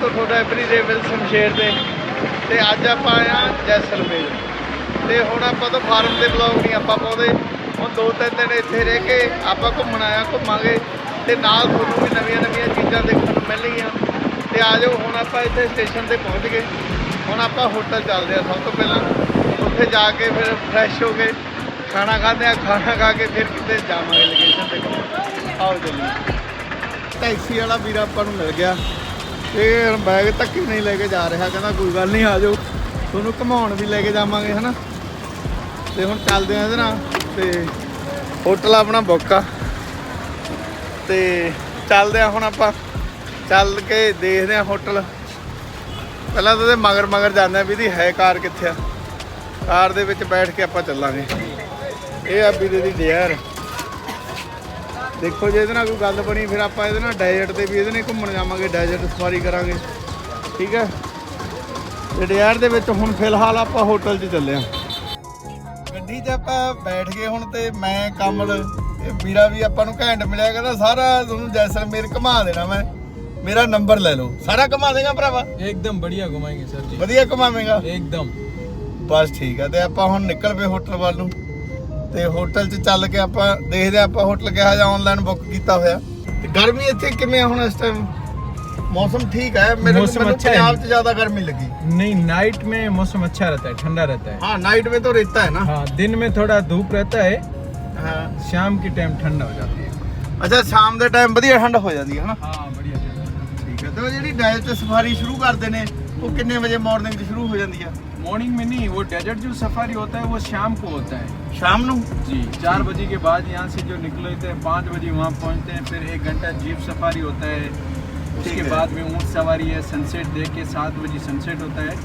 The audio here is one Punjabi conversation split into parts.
ਦੋਸਤੋ ਤੁਹਾਡਾ ਐਵਰੀਡੇ ਵਿਲ ਸ਼ਮਸ਼ੇਰ ਦੇ। ਤੇ ਅੱਜ ਆਪਾਂ ਆਏ ਆ ਜੈਸਲਮੇਰ। ਤੇ ਹੁਣ ਆਪਾਂ ਤਾਂ ਫਾਰਮ ਦੇ ਬਲੌਗ ਨਹੀਂ, ਆਪਾਂ ਪਾਉਂਦੇ ਹੁਣ ਦੋ ਤਿੰਨ ਦਿਨ ਇੱਥੇ ਰਹਿ ਕੇ ਆਪਾਂ ਘੁੰਮਣ ਆਇਆ, ਘੁੰਮਾਂਗੇ। ਤੇ ਨਾਲ ਤੁਹਾਨੂੰ ਵੀ ਨਵੀਆਂ ਨਵੀਆਂ ਚੀਜ਼ਾਂ ਦੇਖਣ ਨੂੰ ਮਿਲਣਗੀਆਂ। ਤੇ ਆ ਜਾਓ, ਹੁਣ ਆਪਾਂ ਇੱਥੇ ਸਟੇਸ਼ਨ ਤੇ ਪਹੁੰਚ ਗਏ। ਹੁਣ ਆਪਾਂ ਹੋਟਲ ਚੱਲਦੇ ਆ ਸਭ ਤੋਂ ਪਹਿਲਾਂ। ਉੱਥੇ ਜਾ ਕੇ ਫਿਰ ਫਰੈਸ਼ ਹੋ ਕੇ ਖਾਣਾ ਖਾਂਦੇ ਆ ਖਾਣਾ ਖਾ ਕੇ ਫਿਰ ਕਿਤੇ ਜਾਵਾਂਗੇ ਲੋਕੇਸ਼ਨ ਤੇ। ਆਓ ਜੀ। ਟੈਕਸੀ ਵਾਲਾ ਵੀਰ ਆਪਾਂ ਨੂੰ ਮਿਲ ਗਿਆ। ਇਹ ਬੈਗ ਧੱਕੇ ਨਹੀਂ ਲੈ ਕੇ ਜਾ ਰਿਹਾ, ਕਹਿੰਦਾ ਕੋਈ ਗੱਲ ਨਹੀਂ, ਆ ਜਾਓ। ਤੁਹਾਨੂੰ ਘਮਾਉਣ ਵੀ ਲੈ ਕੇ ਜਾਵਾਂਗੇ, ਹਨਾ? ਤੇ ਹੁਣ ਚੱਲਦੇ ਆ ਇਹਦੇ ਨਾਲ, ਤੇ ਹੋਟਲ ਆਪਣਾ ਬੁੱਕ ਆ। ਤੇ ਚੱਲਦੇ ਆ ਹੁਣ ਆਪਾਂ, ਚੱਲ ਕੇ ਦੇਖਦੇ ਆ ਹੋਟਲ। ਪਹਿਲਾਂ ਤਾਂ ਇਹਦੇ ਮਗਰ ਮਗਰ ਜਾਂਦੇ ਆ ਵੀ ਇਹਦੀ ਹੈ ਕਾਰ ਕਿੱਥੇ ਆ। ਕਾਰ ਦੇ ਵਿੱਚ ਬੈਠ ਕੇ ਆਪਾਂ ਚੱਲਾਂਗੇ। ਇਹ ਆ ਵੀਰੇ ਦੀ ਡੇਅਰ ਦੇਖੋ ਜੇ ਇਹਦੇ ਨਾਲ ਕੋਈ ਗੱਲ ਬਣੀ ਫਿਰ ਆਪਾਂ ਇਹਦੇ ਨਾਲ ਡੈਜ਼ਰਟ ਤੇ ਵੀ ਇਹਦੇ ਨਾਲ ਘੁੰਮਣ ਜਾਵਾਂਗੇ ਡੈਜ਼ਰਟ ਸਫਾਰੀ ਕਰਾਂਗੇ ਠੀਕ ਹੈ ਤੇ ਡੇਅਰ ਦੇ ਵਿੱਚ ਹੁਣ ਫਿਲਹਾਲ ਆਪਾਂ ਹੋਟਲ 'ਚ ਚੱਲੇ ਆ ਗੱਡੀ 'ਚ ਆਪਾਂ ਬੈਠ ਗਏ ਹੁਣ ਤੇ ਮੈਂ ਕਮਲ ਇਹ ਵੀਰਾ ਵੀ ਆਪਾਂ ਨੂੰ ਘੈਂਟ ਮਿਲਿਆ ਕਹਿੰਦਾ ਸਾਰਾ ਤੁਹਾਨੂੰ ਜੈਸਲਮੇਰ ਘੁਮਾ ਦੇਣਾ ਮੈਂ ਮੇਰਾ ਨੰਬਰ ਲੈ ਲਓ ਸਾਰਾ ਘੁਮਾ ਦੇਗਾ ਭਰਾਵਾ एकदम बढ़िया घुमाएंगे सर जी ਵਧੀਆ ਘੁਮਾਵੇਂਗਾ एकदम ਬਸ ਠੀਕ ਆ ਤੇ ਆਪਾਂ ਹੁਣ ਨਿਕਲ ਪਏ ਹੋਟਲ ਵੱਲ ਨੂੰ ਤੇ ਹੋਟਲ 'ਚ ਚੱਲ ਕੇ ਆਪਾਂ ਦੇਖਦੇ ਆ ਆਪਾਂ ਹੋਟਲ ਕਿਹਾ ਜਾਂ ਆਨਲਾਈਨ ਬੁੱਕ ਕੀਤਾ ਹੋਇਆ ਤੇ ਗਰਮੀ ਇੱਥੇ ਕਿਵੇਂ ਆ ਹੁਣ ਇਸ ਟਾਈਮ ਮੌਸਮ ਠੀਕ ਹੈ ਮੇਰੇ ਮੌਸਮ ਮੈਨੂੰ ਅੱਛਾ ਹੈ। ਪੰਜਾਬ 'ਚ ਜ਼ਿਆਦਾ ਗਰਮੀ ਲੱਗੀ नहीं नाइट में मौसम अच्छा रहता है ठंडा रहता है हाँ नाइट में तो रहता है ना हाँ दिन में थोड़ा धूप रहता है हाँ शाम की टाइम ठंडा हो जाती है ਅੱਛਾ ਸ਼ਾਮ ਦੇ ਟਾਈਮ ਵਧੀਆ ਠੰਡ ਹੋ ਜਾਂਦੀ ਹੈ ਹਨਾ हाँ बढ़िया चलता ਠੀਕ ਹੈ ਤੇ ਉਹ ਜਿਹੜੀ ਡੈਜ਼ਰਟ ਸਫਾਰੀ ਸ਼ੁਰੂ वो कितने बजे मॉर्निंग से शुरू हो जाती है मॉर्निंग में नहीं वो डेजर्ट जो सफारी होता है वो शाम को होता है शाम को जी चार बजे के बाद यहाँ से जो निकलते हैं पाँच बजे वहाँ पहुँचते हैं फिर एक घंटा जीप सफारी होता है उसके बाद में ऊँट सवारी है सनसेट देख के सात बजे सनसेट होता है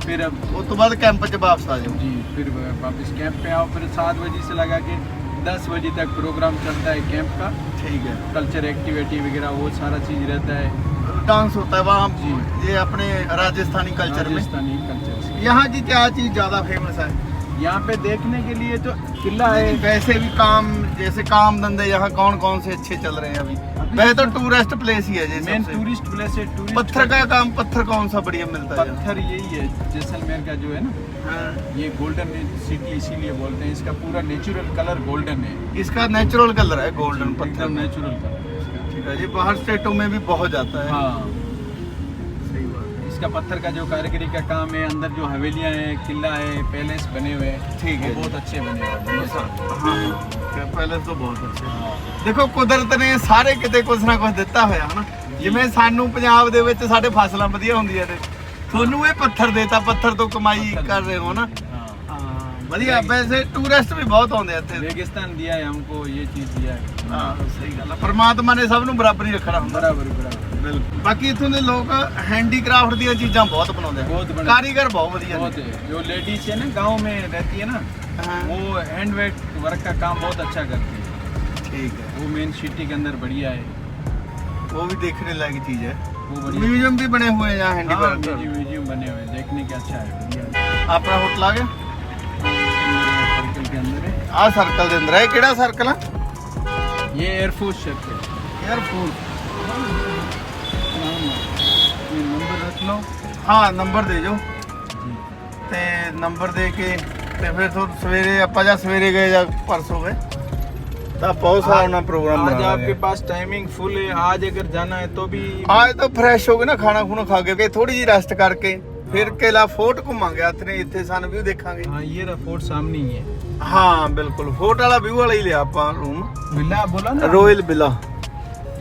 फिर अब वो तो बाद कैंप पे वापस आ जाओ जी फिर वापस कैंप पे आओ फिर सात बजे से लगा के दस बजे तक प्रोग्राम चलता है कैंप का ठीक है कल्चर एक्टिविटी वगैरह वो सारा चीज़ रहता है डांस होता है वहाँ जी। ये अपने राजस्थानी कल्चर राजस्थानी कल्चर यहाँ की क्या चीज़ ज़्यादा फ़ेमस है? यहाँ पे देखने के लिए तो किला है। वैसे भी काम जैसे काम धंधे यहाँ कौन कौन से अच्छे चल रहे हैं अभी? वैसे तो टूरिस्ट प्लेस ही है मेन टूरिस्ट प्लेस है टूरिस्ट पत्थर का काम पत्थर कौन सा बढ़िया मिलता है? पत्थर यही है जैसलमेर का जो है ना हाँ। ये गोल्डन सिटी इसीलिए बोलते हैं इसका पूरा नेचुरल कलर गोल्डन है। इसका नेचुरल कलर है गोल्डन पत्थर। नेचुरल कलर है इसका ठीक है ये बाहर स्टेटों में भी बहुत जाता है हाँ सही बात है इसका पत्थर का जो कारीगरी का काम है अंदर जो हवेलियां हैं किला है पैलेस बने हुए हैं ठीक है वो बहुत अच्छे बने हुए हैं दोनों साइड। ਹਾਂ ਪਹਿਲੇ ਤੋਂ ਬਹੁਤ ਅੱਛੇ ਦੇਖੋ ਕੁਦਰਤ ਨੇ ਸਾਰੇ ਕਿਤੇ ਕੁਝ ਨਾ ਕੁਝ ਦਿੱਤਾ ਹੋਇਆ ਹਨਾ ਜਿਵੇਂ ਸਾਨੂੰ ਪੰਜਾਬ ਦੇ ਵਿੱਚ ਸਾਡੇ ਫਸਲਾਂ ਵਧੀਆ ਹੁੰਦੀਆਂ ਨੇ ਤੁਹਾਨੂੰ ਇਹ ਪੱਥਰ ਦੇਤਾ ਪੱਥਰ ਤੋਂ ਕਮਾਈ ਕਰ ਰਹੇ ਹੋ ਨਾ हाँ ਹਾਂ ਵਧੀਆ ਵੈਸੇ ਟੂਰਿਸਟ ਵੀ ਬਹੁਤ ਆਉਂਦੇ ਆ ਇੱਥੇ रेगिस्तान दिया है हमको ये चीज दिया है ਹਾਂ ਸਹੀ ਗੱਲ ਆ ਪਰਮਾਤਮਾ ਨੇ ਸਭ ਨੂੰ ਬਰਾਬਰੀ ਰੱਖਣਾ ਹੁੰਦਾ बराबर बराबर ਬਿਲਕੁਲ ਬਾਕੀ ਇੱਥੋਂ ਦੇ ਲੋਕ ਹੈਂਡੀਕ੍ਰਾਫਟ ਦੀਆਂ ਚੀਜ਼ਾਂ ਬਹੁਤ ਬਣਾਉਂਦੇ ਬਹੁਤ ਆ ਬਣੇ। ਕਾਰੀਗਰ ਬਹੁਤ ਵਧੀਆ बहुत ਨੇ है जो लेडीज है ना गांव में रहती है ना ਹਾਂ वो हैंड वर्क का काम बहुत अच्छा करती है ਠੀਕ ਹੈ वो मेन सिटी के अंदर बढ़िया है ਉਹ ਵੀ ਦੇਖਣੇ ਲਾਇਕ ਚੀਜ਼ ਹੈ वो बढ़िया ਮਿਊਜ਼ੀਅਮ ਵੀ ਬਣੇ ਹੋਏ ਆ हाँ, ਹੈਂਡੀਕ੍ਰਾਫਟ म्यूजियम म्यूजियम बने हुए हैं देखने के अच्छा है बढ़िया ਆਪਣਾ ਹੋਟਲ ਆ ਗਿਆ सर्कल ਆ ਸਰਕਲ ਦੇ ਅੰਦਰ ਹੈ ਕਿਹੜਾ ਸਰਕਲ ਆ? ये एयरफोर्स शर्ट है ਏਅਰਪੋਰਟ ये नंबर रख ਹਾਂ ਨੰਬਰ ਦੇ ਜੋ। ਤੇ ਨੰਬਰ ਦੇ ਕੇ ਤੇ ਫਿਰ ਤੁਹਾਨੂੰ ਸਵੇਰੇ ਆਪਾਂ ਜਾਂ ਸਵੇਰੇ ਗਏ ਜਾਂ ਪਰਸੋਂ ਗਏ ਤਾਂ ਬਹੁਤ ਸਾਰਾ ਉਹਨਾਂ ਪ੍ਰੋਗਰਾਮ आज ਬਣਾ आपके ਲਿਆ पास टाइमिंग फुल है आज अगर जाना है तो भी ਤਾਂ ਫਰੈਸ਼ ਹੋ ਕੇ ਨਾ ਖਾਣਾ ਖੂਣਾ ਖਾ ਕੇ ਫੇ ਥੋੜੀ ਜੀ ਰੈਸਟ ਕਰਕੇ ਫਿਰ ਕੇਲਾ ਫੋਰਟ ਘੁੰਮਾਂਗੇ ਆਥਨੇ ਇੱਥੇ ਸਨ ਵੀ ਦੇਖਾਂਗੇ हाँ ये रहा फोर्ट सामने ही है ਹਾਂ ਬਿਲਕੁਲ ਫੋਰਟ ਵਾਲਾ ਵਿਊ ਵਾਲਾ ਹੀ ਲਿਆ ਆਪਾਂ ਰੂਮ विला बोला ना ਰੋਇਲ ਵਿਲਾ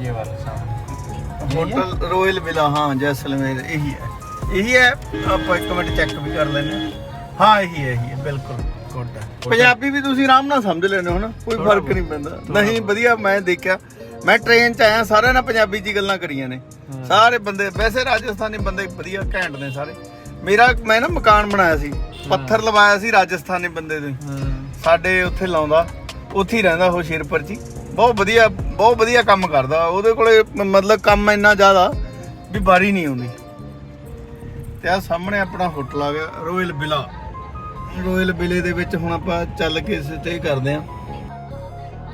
ये वाला सामने यही है? ਹੋਟਲ ਰੋਇਲ ਵਿਲਾ ਹਾਂ ਜੈਸਲਮੇਰ ਇਹੀ ਹੈ ਇਹੀ ਹੈ ਆਪਾਂ ਇੱਕ ਮਿੰਟ ਚੈੱਕ ਵੀ ਕਰ ਲੈਂਦੇ ਹਾਂ ਹਾਂ ਇਹੀ ਹੈ ਇਹੀ ਹੈ ਬਿਲਕੁਲ ਗੁੱਡ ਹੈ ਪੰਜਾਬੀ ਵੀ ਤੁਸੀਂ ਆਰਾਮ ਨਾਲ ਸਮਝ ਲੈਣੇ ਹੋ ਨਾ ਕੋਈ ਥੋੜ੍ਹਾ ਫਰਕ ਬਹੁਤ। ਨਹੀਂ ਪੈਂਦਾ ਨਹੀਂ ਵਧੀਆ ਮੈਂ ਦੇਖਿਆ ਮੈਂ ਟ੍ਰੇਨ 'ਚ ਆਇਆ ਸਾਰਿਆਂ ਨਾਲ ਪੰਜਾਬੀ 'ਚ ਹੀ ਗੱਲਾਂ ਕਰੀਆਂ ਨੇ ਹਾਂ। ਸਾਰੇ ਬੰਦੇ ਵੈਸੇ ਰਾਜਸਥਾਨੀ ਬੰਦੇ ਵਧੀਆ ਘੈਂਟ ਨੇ ਸਾਰੇ ਮੇਰਾ ਮੈਂ ਨਾ ਮਕਾਨ ਬਣਾਇਆ ਸੀ ਪੱਥਰ ਲਵਾਇਆ ਸੀ ਰਾਜਸਥਾਨੀ ਬੰਦੇ ਦੇ। ਸਾਡੇ ਉੱਥੇ ਲਾਉਂਦਾ ਉੱਥੇ ਹੀ ਰਹਿੰਦਾ ਉਹ ਸ਼ੇਰਪੁਰ ਜੀ ਬਹੁਤ ਵਧੀਆ ਬਹੁਤ ਵਧੀਆ ਕੰਮ ਕਰਦਾ। ਉਹਦੇ ਕੋਲੇ ਮਤਲਬ ਕੰਮ ਇੰਨਾ ਜ਼ਿਆਦਾ ਵੀ ਬਾਰੀ ਨਹੀਂ ਆਉਂਦੀ। ਤੇ ਆ ਸਾਹਮਣੇ ਆਪਣਾ ਹੋਟਲ ਆ ਗਿਆ ਰੋਇਲ ਵਿਲਾ ਰੋਇਲ ਵਿਲੇ ਦੇ ਵਿੱਚ ਹੁਣ ਆਪਾਂ ਚੱਲ ਕੇ ਸਟੇ ਕਰਦੇ ਆਂ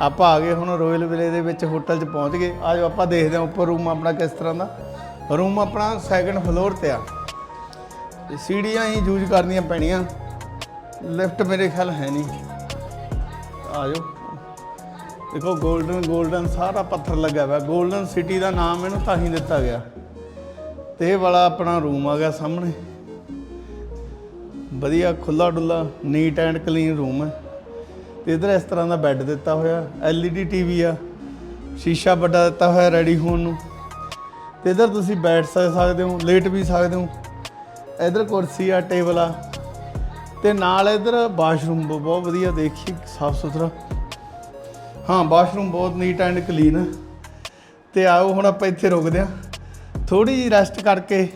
ਆਪਾਂ ਆ ਗਏ ਹੁਣ ਰੋਇਲ ਵਿਲੇ ਦੇ ਵਿੱਚ ਹੋਟਲ 'ਚ ਪਹੁੰਚ ਗਏ। ਆਜੋ ਆਪਾਂ ਦੇਖਦੇ ਆਂ ਉੱਪਰ ਰੂਮ ਆਪਣਾ ਕਿਸ ਤਰ੍ਹਾਂ ਦਾ। ਰੂਮ ਆਪਣਾ ਸੈਕੰਡ ਫਲੋਰ ਤੇ ਆ। ਤੇ ਸੀੜੀਆਂ ਹੀ ਯੂਜ਼ ਕਰਨੀਆਂ ਪੈਣੀਆਂ। ਲਿਫਟ ਮੇਰੇ ਖਿਆਲ ਹੈ ਨਹੀਂ। ਆ ਜਾਓ ਦੇਖੋ 골ਡਨ 골ਡਨ ਸਾਰਾ ਪੱਥਰ ਲੱਗਾ ਹੋਇਆ। 골ਡਨ ਸਿਟੀ ਦਾ ਨਾਮ ਇਹਨੂੰ ਤਾਂ ਹੀ ਦਿੱਤਾ ਗਿਆ। ਤੇ ਇਹ ਵਾਲਾ ਆਪਣਾ ਰੂਮ ਆ ਗਿਆ ਸਾਹਮਣੇ। ਵਧੀਆ ਖੁੱਲਾ ਡੁੱਲਾ ਨੀਟ ਐਂਡ ਕਲੀਨ ਰੂਮ ਹੈ। ਤੇ ਇਧਰ ਇਸ ਤਰ੍ਹਾਂ ਦਾ ਬੈੱਡ ਦਿੱਤਾ ਹੋਇਆ। ਐਲਈਡੀ ਟੀਵੀ ਆ। ਸ਼ੀਸ਼ਾ ਵੱਡਾ ਦਿੱਤਾ ਹੋਇਆ ਰੈਡੀ ਹੋਣ ਨੂੰ। ਤੇ ਇਧਰ ਤੁਸੀਂ ਬੈਠ ਸਕਦੇ ਹੋ, ਲੇਟ ਵੀ ਸਕਦੇ ਹੋ। ਇਧਰ ਕੁਰਸੀ ਆ, ਟੇਬਲ ਆ। ਤੇ ਨਾਲ ਇਧਰ ਬਾਥਰੂਮ ਬਹੁਤ ਵਧੀਆ ਦੇਖੀ, ਸਾਫ਼ ਸੁਥਰਾ। ਹਾਂ, ਬਾਥਰੂਮ ਬਹੁਤ ਨੀਟ ਐਂਡ ਕਲੀਨ ਹੈ ਤੇ ਆਓ, ਹੁਣ ਆਪਾਂ ਇੱਥੇ ਰੁਕਦੇ ਆ। ਥੋੜੀ ਜਿਹੀ ਰੈਸਟ ਕਰਕੇ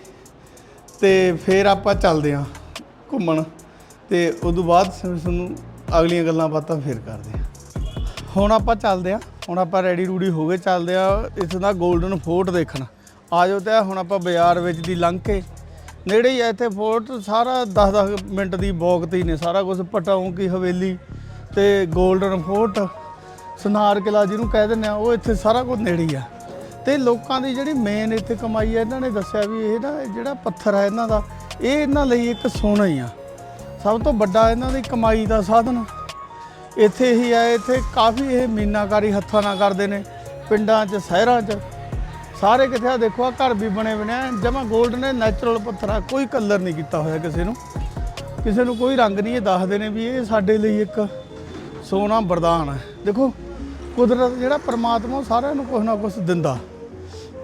ਤੇ ਫਿਰ ਆਪਾਂ ਚੱਲਦੇ ਆ ਘੁੰਮਣ। ਤੇ ਉਦੋਂ ਬਾਅਦ ਤੁਹਾਨੂੰ ਅਗਲੀਆਂ ਗੱਲਾਂ ਬਾਤਾਂ ਫਿਰ ਕਰਦੇ ਆ। ਹੁਣ ਆਪਾਂ ਚੱਲਦੇ ਆ। ਹੁਣ ਆਪਾਂ ਰੈਡੀ ਰੂਡੀ ਹੋ ਗਏ, ਚੱਲਦੇ ਆ ਇੱਥੋਂ ਦਾ 골ਡਨ ਫੋਰਟ ਦੇਖਣ। ਆ ਜਾਓ ਤੇ ਹੁਣ ਆਪਾਂ ਬਾਜ਼ਾਰ ਵਿੱਚ ਦੀ ਲੰਘ ਕੇ ਨੇੜੇ ਹੀ ਹੈ ਇੱਥੇ ਫੋਰਟ, ਸਾਰਾ 10-10 ਮਿੰਟ ਦੀ ਵੋਕ ਤੇ ਹੀ ਨੇ, ਸਾਰਾ ਕੁਝ ਪਟਾਉਂ ਕੀ ਹਵੇਲੀ ਤੇ 골ਡਨ ਫੋਰਟ ਸੁਨਾਰ ਕਿਲਾ ਜਿਹਨੂੰ ਕਹਿ ਦਿੰਦੇ ਆ, ਉਹ ਇੱਥੇ ਸਾਰਾ ਕੁਝ ਨੇੜੇ ਹੀ ਆ। ਤੇ ਲੋਕਾਂ ਦੀ ਜਿਹੜੀ ਮੇਨ ਇੱਥੇ ਕਮਾਈ ਹੈ ਇਹਨਾਂ ਨੇ ਦੱਸਿਆ ਵੀ ਇਹ ਨਾ ਜਿਹੜਾ ਪੱਥਰ ਹੈ ਇਹਨਾਂ ਦਾ, ਇਹ ਇਹਨਾਂ ਲਈ ਇੱਕ ਸੋਨਾ ਹੀ ਆ। ਸਭ ਤੋਂ ਵੱਡਾ ਇਹਨਾਂ ਦੀ ਕਮਾਈ ਦਾ ਸਾਧਨ। ਇੱਥੇ ਹੀ ਆ, ਇੱਥੇ ਕਾਫੀ ਇਹ ਮੀਨਾਕਾਰੀ ਹੱਥਾਂ ਨਾਲ ਕਰਦੇ ਨੇ, ਪਿੰਡਾਂ 'ਚ, ਸ਼ਹਿਰਾਂ 'ਚ। ਸਾਰੇ ਕਿਥੇ ਆ? ਦੇਖੋ ਆ ਘਰ ਵੀ ਬਣੇ ਬਣੇ ਆ ਜਮਾ 골ਡ ਨੇ ਨੈਚੁਰਲ ਪੱਥਰ ਆ। ਕੋਈ ਕਲਰ ਨਹੀਂ ਕੀਤਾ ਹੋਇਆ ਕਿਸੇ ਨੂੰ। ਕਿਸੇ ਨੂੰ ਕੋਈ ਰੰਗ ਨਹੀਂ, ਇਹ ਦੱਸਦੇ ਨੇ ਵੀ ਇਹ ਸਾਡੇ ਲਈ ਇੱਕ ਸੋਨਾ ਵਰਦਾਨ ਹੈ ਦੇਖੋ, ਕੁਦਰਤ ਜਿਹੜਾ ਪਰਮਾਤਮਾ ਉਹ ਸਾਰਿਆਂ ਨੂੰ ਕੁਛ ਨਾ ਕੁਛ ਦਿੰਦਾ।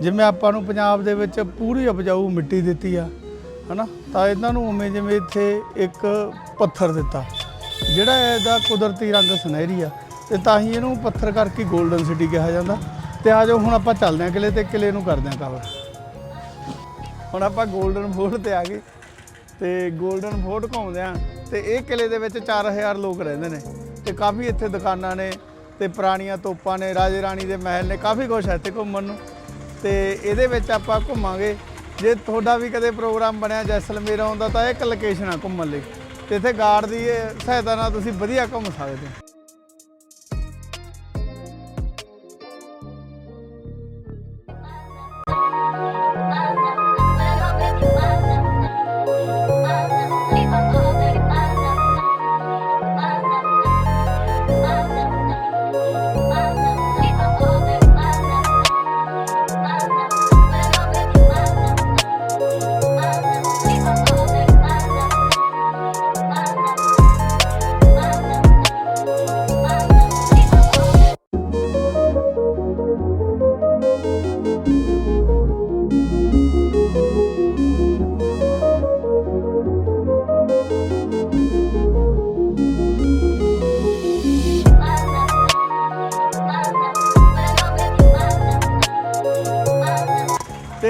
ਜਿਵੇਂ ਆਪਾਂ ਨੂੰ ਪੰਜਾਬ ਦੇ ਵਿੱਚ ਪੂਰੀ ਉਪਜਾਊ ਮਿੱਟੀ ਦਿੱਤੀ ਆ, ਹਨਾ? ਤਾਂ ਇਹਨਾਂ ਨੂੰ ਉਵੇਂ ਜਿਵੇਂ ਇੱਥੇ ਇੱਕ ਪੱਥਰ ਦਿੱਤਾ। ਜਿਹੜਾ ਇਹਦਾ ਕੁਦਰਤੀ ਰੰਗ ਸੁਨਹਿਰੀ ਆ, ਤੇ ਤਾਂ ਹੀ ਇਹਨੂੰ ਪੱਥਰ ਕਰਕੇ 골ਡਨ ਸਿਟੀ ਕਿਹਾ ਜਾਂਦਾ। ਤੇ ਆ ਜਾਓ, ਹੁਣ ਆਪਾਂ ਚੱਲਦੇ ਹਾਂ ਕਿਲੇ ਤੇ, ਕਿਲੇ ਨੂੰ ਕਰਦੇ ਹਾਂ ਕਵਰ ਹੁਣ ਆਪਾਂ 골ਡਨ ਫੋਰਟ ਤੇ ਆ ਗਏ ਤੇ 골ਡਨ ਫੋਰਟ ਘੁੰਮਦੇ ਆ ਤੇ ਇਹ ਕਿਲੇ ਦੇ ਵਿੱਚ 4000 ਲੋਕ ਰਹਿੰਦੇ ਨੇ ਤੇ ਕਾਫੀ ਇੱਥੇ ਦੁਕਾਨਾਂ ਨੇ ਤੇ ਪੁਰਾਣੀਆਂ ਤੋਪਾਂ ਨੇ, ਰਾਜੇ ਰਾਣੀ ਦੇ ਮਹਿਲ ਨੇ, ਕਾਫੀ ਕੁਝ ਹੈ ਇੱਥੇ ਘੁੰਮਣ ਨੂੰ। ਤੇ ਇਹਦੇ ਵਿੱਚ ਆਪਾਂ ਘੁੰਮਾਂਗੇ। ਜੇ ਤੁਹਾਡਾ ਵੀ ਕਦੇ ਪ੍ਰੋਗਰਾਮ ਬਣਿਆ ਜੈਸਲਮੇਰ ਆਉਂਦਾ ਤਾਂ ਇਹ ਇੱਕ ਲੋਕੇਸ਼ਨ ਆ ਘੁੰਮਣ ਲਈ। ਤੇ ਇੱਥੇ ਗਾਰਡ ਦੀ ਸਹਾਇਤਾ ਨਾਲ ਤੁਸੀਂ ਵਧੀਆ ਘੁੰਮ ਸਕਦੇ ਹੋ।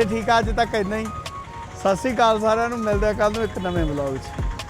ਤੇ ਠੀਕ ਆ, ਅੱਜ ਤੱਕ ਇੰਨਾ ਹੀ। ਸਤਿ ਸ੍ਰੀ ਅਕਾਲ ਸਾਰਿਆਂ ਨੂੰ, ਮਿਲਦੇ ਆ ਕੱਲ ਨੂੰ ਇੱਕ ਨਵੇਂ ਵਲੌਗ 'ਚ।